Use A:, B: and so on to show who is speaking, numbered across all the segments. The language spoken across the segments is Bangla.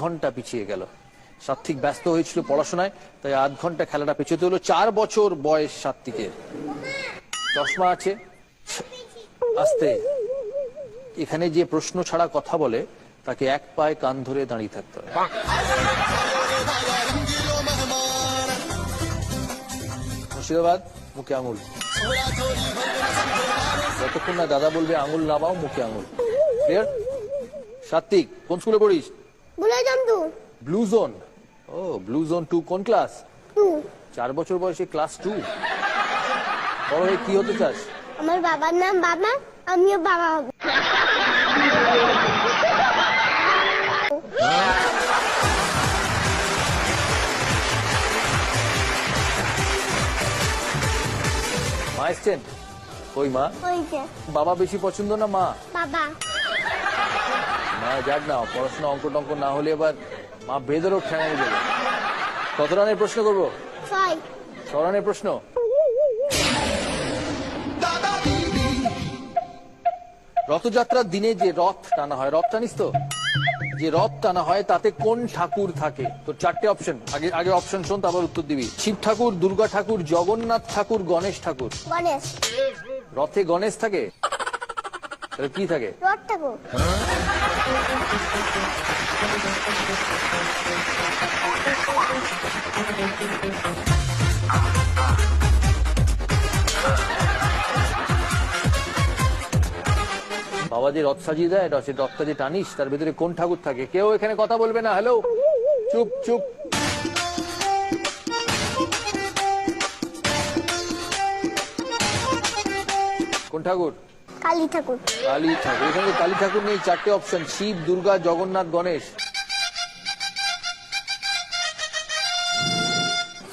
A: ঘণ্টা পিছিয়ে গেল। সাত্বিক ব্যস্ত হয়েছিল পড়াশোনায়, তাই আধ ঘণ্টা খেলাটা পেছোতে হলো চার বছর বয়স সাত্বিকের চশমা আছে। আস্তে। এখানে যে প্রশ্ন ছাড়া কথা বলে, তাকে এক পায়ে কান ধরে দাঁড়িয়ে থাকতে হয়। মুর্শিদাবাদ, মুখে আঙুল। যতক্ষণ না দাদা বলবে আঙুল নামাও, মুখে আঙুল। সাত্বিক কোন স্কুলে পড়িস?
B: বলে যাম তো।
A: ব্লু জোন ও ব্লু জোন টু কোন ক্লাস
B: টু
A: চার বছর বয়সে ক্লাস টু বড় হয়ে কি হতে চাস?
B: আমার বাবার নাম বাবা আমিও বাবা হব।
A: মা এসছেন? ওই মা বাবা বেশি পছন্দ না মা?
B: বাবা।
A: মা যাক না পড়াশোনা অঙ্ক টঙ্ক না হলে এবার মা বেদেরও ঠেঙানি দেবে। কত রানের প্রশ্ন করব?
B: ছয়
A: ছ রানের প্রশ্ন। রথযাত্রার দিনে যে রথ টানা হয় রথ টানিস তো? যে রথ টানা হয় তাতে কোন ঠাকুর থাকে? তো চারটে অপশন আগে আগে অপশন শোন তারপর উত্তর দিবি। শিব ঠাকুর দুর্গা ঠাকুর জগন্নাথ ঠাকুর গণেশ ঠাকুর।
B: গণেশ।
A: রথে গণেশ থাকে? তাহলে কি থাকে?
B: রথ ঠাকুর।
A: বাবা যে রথ সাজিয়ে দেয় রথে রথটা যে টানিস, তার ভেতরে কোন ঠাকুর থাকে? কেউ এখানে কথা বলবে না, হ্যালো? চুপ চুপ। কোন ঠাকুর?
B: কালী ঠাকুর।
A: কালী ঠাকুর। এখানে কালী ঠাকুর নেই চারটে অপশন শিব দুর্গা জগন্নাথ গণেশ।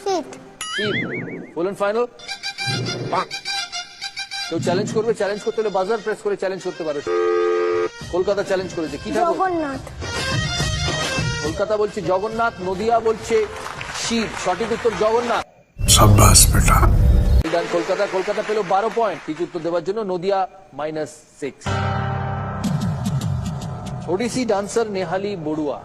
A: শিব। শিব ফাইনাল কেউ চ্যালেঞ্জ করবে? চ্যালেঞ্জ করতে হলে বাজার প্রেস করে চ্যালেঞ্জ করতে পারো। কলকাতা চ্যালেঞ্জ করেছে। কি ঠাকুর?
B: জগন্নাথ।
A: কলকাতা বলছে জগন্নাথ নদিয়া বলছে শিব। সঠিক উত্তর জগন্নাথ।
C: সাব্বাস বেটা।
A: ডান কলকাতা কলকাতা পেল বারো পয়েন্ট ঠিক উত্তর দেওয়ার জন্য Nadia minus six Odissi dancer Nehali Barua.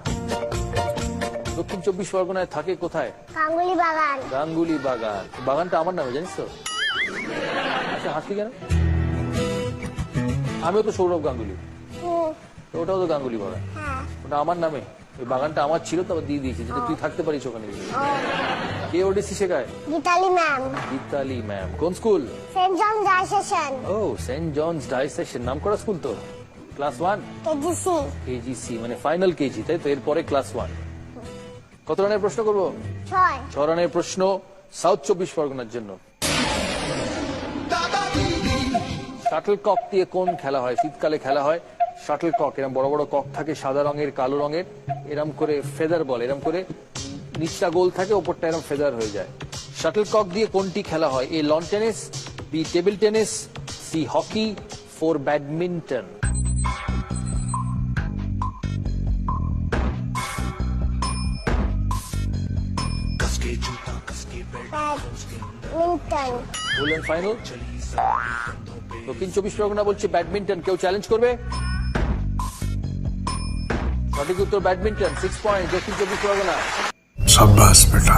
A: Dakshin Chabbish পরগনায় থাকে কোথায়?
B: গাঙ্গুলি বাগান।
A: গাঙ্গুলি বাগান। বাগানটা আমার নামে জানিস তো? আচ্ছা হাসলি কেন? আমিও তো সৌরভ গাঙ্গুলি। ওটাও তো গাঙ্গুলি বাগান।
B: হ্যাঁ।
A: ওটা আমার নামে। ওই বাগানটা আমার ছিল তো আবার দিয়ে দিয়েছি যেটা তুই থাকতে পারিস ওখানে। কে ওডিসি শেখায়?
B: গীতালি ম্যাম।
A: গীতালি ম্যাম। কোন স্কুল?
B: সেন্ট জন ডাইসেশন
A: ও সেন্ট জনস ডাইসেকশন নাম করা স্কুল তো? Class one?
B: কেজিসি।
A: কেজিসি মানে ফাইনাল কেজি তাই তো? এরপরে ক্লাস ওয়ান। কত রানের প্রশ্ন করব?
B: ছয়।
A: ছ রানের প্রশ্ন সাউথ চব্বিশ পরগনার জন্য। শাটল কক দিয়ে কোন খেলা হয়? শীতকালে খেলা হয়। শাটল কক এরম বড় বড় কক থাকে সাদা রঙের কালো রঙের। এরম করে ফেদার বল এরম করে নিচটা গোল থাকে ওপরটা এরকম ফেদার হয়ে যায়। শাটল কক দিয়ে কোনটি খেলা হয়? A lawn tennis B table tennis C hockey four
B: badminton
A: বললেন ফাইনাল দক্ষিণ চব্বিশ পরগনা বলছে ব্যাডমিন্টন কেউ চ্যালেঞ্জ করবে? সঠিক উত্তর ব্যাডমিন্টন সিক্স পয়েন্ট দক্ষিণ চব্বিশ পরগনা।
C: সাব্বাস বেটা।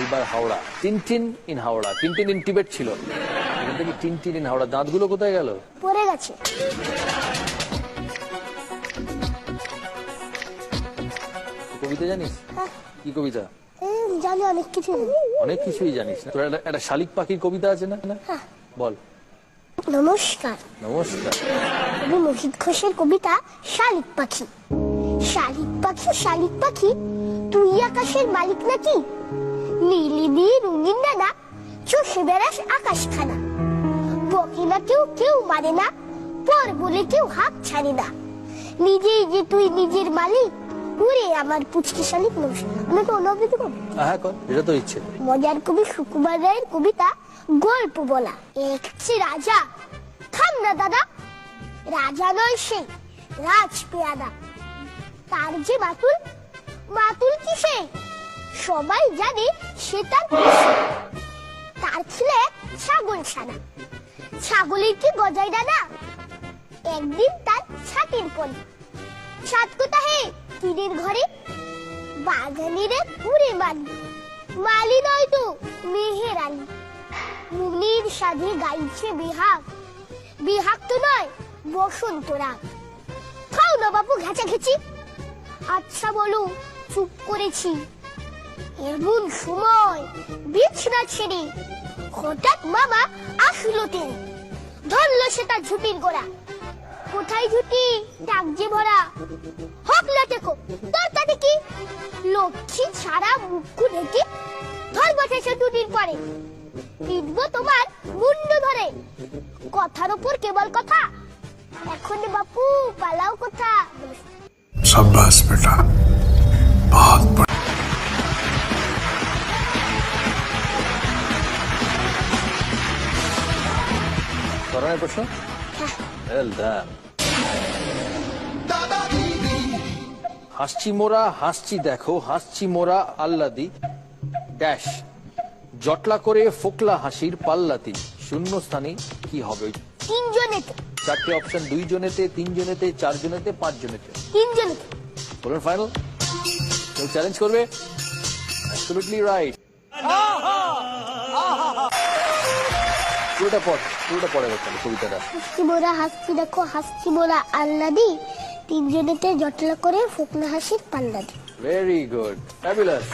A: এইবার Howrah. Tintin in Howrah. Tintin in Tibet ছিল। এখান থেকে ইন হাওড়া। দাঁতগুলো কোথায় গেল?
B: পড়ে গেছে।
A: কবিতা জানিস?
B: হ্যাঁ।
A: কি কবিতা?
B: জানি অনেক কিছু
A: অনেক কিছুই জানিস না? তোর একটা শালিক পাখির কবিতা আছে না? হ্যাঁ। বল।
B: নমস্কার।
A: নমস্কার।
B: আমি ঘোষের কবিতা শালিক পাখি। শালিক পাখি শালিক পাখি? তুই আকাশের মালিক নাকি? নীলি দিয়ে রঙিন দাদা চষে বেড়াস আকাশ খানা বকে না কেউ কেউ মানে না পর বলে কেউ হাত ছাড়ে না। নিজেই যে তুই নিজের মালিক ওরে আমার পুচকি শালিক নমস্কার আমি তো অনুভূতি করি
A: হ্যাঁ কর এটা তো ইচ্ছে।
B: মজার কবি সুকুমার রায়ের কবিতা গল্প বলা। এক রাজা থাম না দাদা রাজা নয় সে রাজ পেয়াদা। তার যে বাতুল বাতুল কি সে সবাই জানে সে তার। তার ছেলে ছাগল ছানা। ছাগলের কি গজায় দাদা? একদিন তার ছাতির পল সাত কথা হে ঘরে। বাগানিরে পুরে মালি মালি নয় তো মেহের মুনির সাধে গাইছে বিহাগ। বিহাগ তো নয়, বসন্ত রাগ। খাও না বাপু, ঘেঁচা ঘেঁচি আচ্ছা বলো চুপ করেছি। এমন সময় বিছনা ছেড়ে হঠাৎ মামা আসলো তিনি ধরলো সেটা ঝুটির গোড়া। কোথায় ঝুটি ডাক যে ভরা। হক লাটেকো তোর তাতে কি লক্ষ্মী ছাড়া মুখ ঢেকে ধর বসেছে দুদিন পরে। পিটবো তোমার মুন্ড ধরে। কথার উপর কেবল কথা। এখন বাপু পালাও কথা?
C: शाबाश बेटा बहुत बढ़िया
A: ধরনের প্রশ্ন Well done. হাসছি মোরা হাসছি দেখো হাসছি মোরা আল্লাদি ড্যাশ জটলা করে ফোকলা হাসির পাল্লাতি শূন্য স্থানে কি হবে ওই
B: তিনজনেতে
A: চারটে অপশন দুই জনেতে তিন জনেতে চার জনেতে পাঁচ জনেতে
B: তিনজনেতে।
A: বলুন ফাইনাল কেউ চ্যালেঞ্জ করবে? অ্যাবসলিউটলি রাইট পুরোটা পড় পুরোটা পড়ে গেছে কবিতাটা।
B: হাসছি মোরা হাসছি দেখো হাসছি মোরা আল্লাদি তিনজনেতে জটলা করে ফোকলা হাসির পাল্লাদি
A: ভেরি গুড ফ্যাবুলাস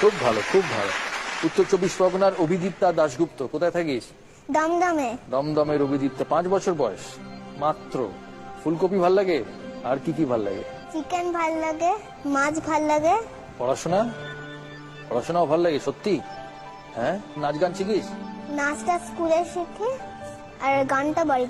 A: খুব ভালো খুব ভালো। উত্তর চব্বিশ পরগনার অভিদীপ্তা দাশগুপ্ত কোথায় থাকিস?
B: দমদমে।
A: দমদমে অভিদীপ্তা পাঁচ বছর বয়স। মাত্র। ফুলকপি ভালো লাগে? আর কি কি ভালো লাগে?
B: চিকেন ভালো লাগে মাছ ভালো লাগে।
A: পড়াশোনা? পড়াশোনাও ভালো লাগে সত্যি? হ্যাঁ? নাচ গান শিখিস?
B: নাচটা স্কুলে শিখি আর গানটা বাড়ি